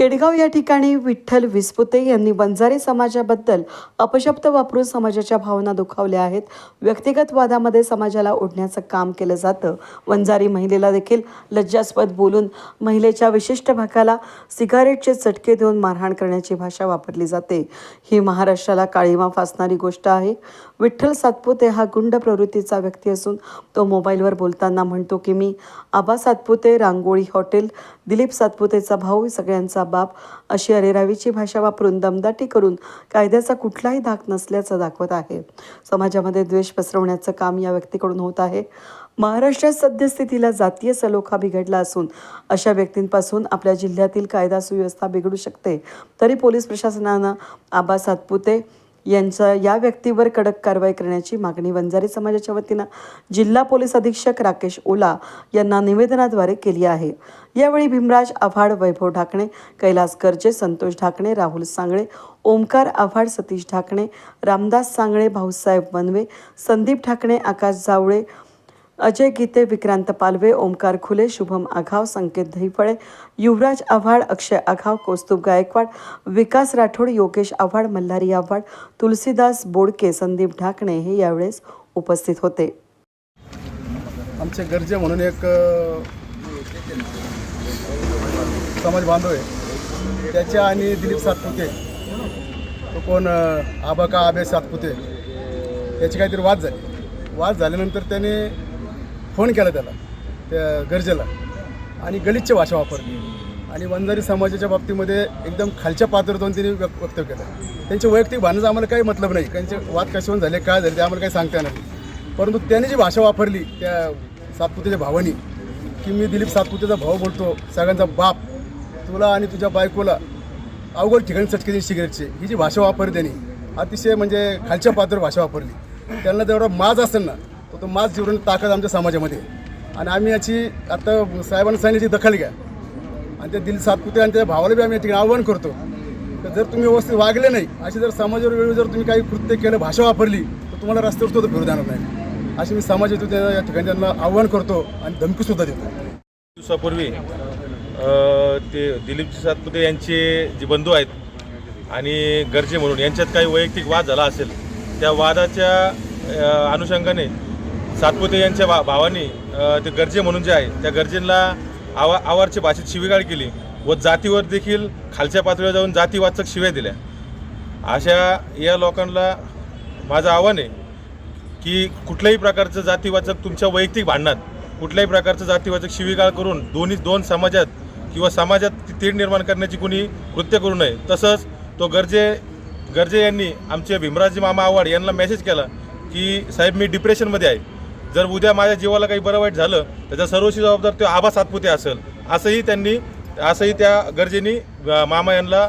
केडगाव या ठिकाणी विठ्ठल विस्पुते यांनी वंजारी समाजाबद्दल अपशब्द वापरून समाजाच्या भावना दुखावल्या आहेत. व्यक्तिगत वादामध्ये समाजाला ओढण्याचं काम केलं जातं. वंजारी महिलेला देखील लज्जास्पद बोलून महिलेच्या विशिष्ट भागाला सिगारेटचे चटके देऊन मारहाण करण्याची भाषा वापरली जाते. ही महाराष्ट्राला काळीमा फासणारी गोष्ट आहे. विठ्ठल सातपुते हा गुंड प्रवृत्तीचा व्यक्ती असून तो मोबाईलवर बोलताना म्हणतो की मी आबा सातपुते रांगोळी हॉटेल दिलीप सातपुतेचा भाऊ सगळ्यांचा बाप अशी अरेरावीची भाषा वापरून दमदाटी करून कायद्याचा कुठलाही धाक नसल्याचं दाखवत आहे. समाजामध्ये द्वेष पसरवण्याचं काम या व्यक्तीकडून होत आहे. महाराष्ट्रात सद्यस्थितीला जातीय सलोखा बिघडला असून अशा व्यक्तींपासून आपल्या जिल्ह्यातील कायदा सुव्यवस्था बिघडू शकते. तरी पोलीस प्रशासनानं आबा सातपुते यांचा या व्यक्तीवर कडक कारवाई करण्याची मागणी वंजारी समाजाच्या वतीनं जिल्हा पोलीस अधीक्षक राकेश ओला यांना निवेदनाद्वारे केली आहे. यावेळी भीमराज आव्हाड वैभव ढाकणे कैलास गर्जे संतोष ढाकणे राहुल सांगळे ओमकार आव्हाड सतीश ढाकणे रामदास सांगळे भाऊसाहेब वनवे संदीप ढाकणे आकाश जावळे अजय गीते विक्रांत पालवे ओमकार खुले शुभम आघाव संकेत दहिफळे युवराज आव्हाड अक्षय आघाव कौस्तुभ गायकवाड विकास राठोड योगेश आव्हाड मल्हारी आव्हाड तुलसीदास बोडके संदीप ढाकणे हे यावेळेस उपस्थित होते. आमचे गरजे म्हणून एक समाज बांधव आहे. त्याच्या आणि दिलीप सातपुते. तो कोण अ, आबा का आबे सातपुते? याची काहीतरी वाद झाली. वाद झाल्यानंतर त्याने फोन केला त्याला त्या गरजेला. आणि गलिच्छ भाषा वापरली. आणि वंजारी समाजाच्या बाबतीमध्ये एकदम खालच्या पातळीतून त्यांनी व्यक्त वक्तव्य केलं. त्यांचे वैयक्तिक भांडणाचा आम्हाला काही मतलब नाही. त्यांचे वाद कशावरून झाले काय झाले ते आम्हाला काही सांगता नाही. परंतु त्याने जी भाषा वापरली त्या सातपुतेच्या भावानी की मी दिलीप सातपुतेचा भाऊ बोलतो सगळ्यांचा बाप तुला आणि तुझ्या बायकोला अवघड ठिकाणी चटके दिली सिगरेटचे ही जी भाषा वापरली त्यांनी अतिशय म्हणजे खालच्या पातळीवर भाषा वापरली. त्यांना तेवढा माज असेल ना तो मास जीवन ताकद आमच्या समाजामध्ये. आणि आम्ही याची आता साहेबांनी सांगितली दखल घ्या. आणि त्या दिल सातपुते आणि त्या भावाला बी आम्ही या ठिकाणी आव्हान करतो. तर जर तुम्ही व्यवस्थित वागले नाही अशी जर समाजावर वेळी जर तुम्ही काही कृत्य केलं भाषा वापरली तर तुम्हाला रस्त्यावर सुद्धा फिरू देणार नाही. अशी मी समाजातून त्या- या ठिकाणी त्यांना आव्हान करतो आणि धमकीसुद्धा देतो. दिवसापूर्वी ते दिलीपजी सातपुते यांचे जे बंधू आहेत आणि गरजे म्हणून यांच्यात काही वैयक्तिक वाद झाला असेल त्या वादाच्या अनुषंगाने सातपुते यांच्या भा भावानी ते गरजे म्हणून जे आहे त्या गरजेंना आवा आवारच्या भाषेत शिवीगाळ केली व जातीवर देखील खालच्या पातळीवर जाऊन जातीवाचक शिव्या दिल्या. अशा या लोकांना माझं आव्हान आहे की कुठल्याही प्रकारचं जातीवाचक तुमच्या वैयक्तिक भांडणात कुठल्याही प्रकारचं जातीवाचक शिवीगाळ करून दोन्ही दोन समाजात किंवा समाजात ती तीड निर्माण करण्याची कुणी कृत्य करू नये. तसंच तो गरजे गरजे यांनी आमचे भीमराजी मामा आव्हाड यांना मेसेज केला की साहेब मी डिप्रेशनमध्ये आहे. जर उद्या माझ्या जीवाला काही बरं वाईट झालं त्याचा सर्वस्वी जबाबदार तो आबा सातपुते असेल असंही त्यांनी असंही त्या गरजेनी मामा यांना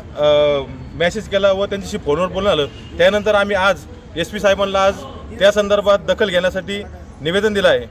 मेसेज केला व त्यांच्याशी फोनवर बोलणं आलं. त्यानंतर आम्ही आज एस पी साहेबांना आज त्या संदर्भात दखल घेण्यासाठी निवेदन दिलं आहे.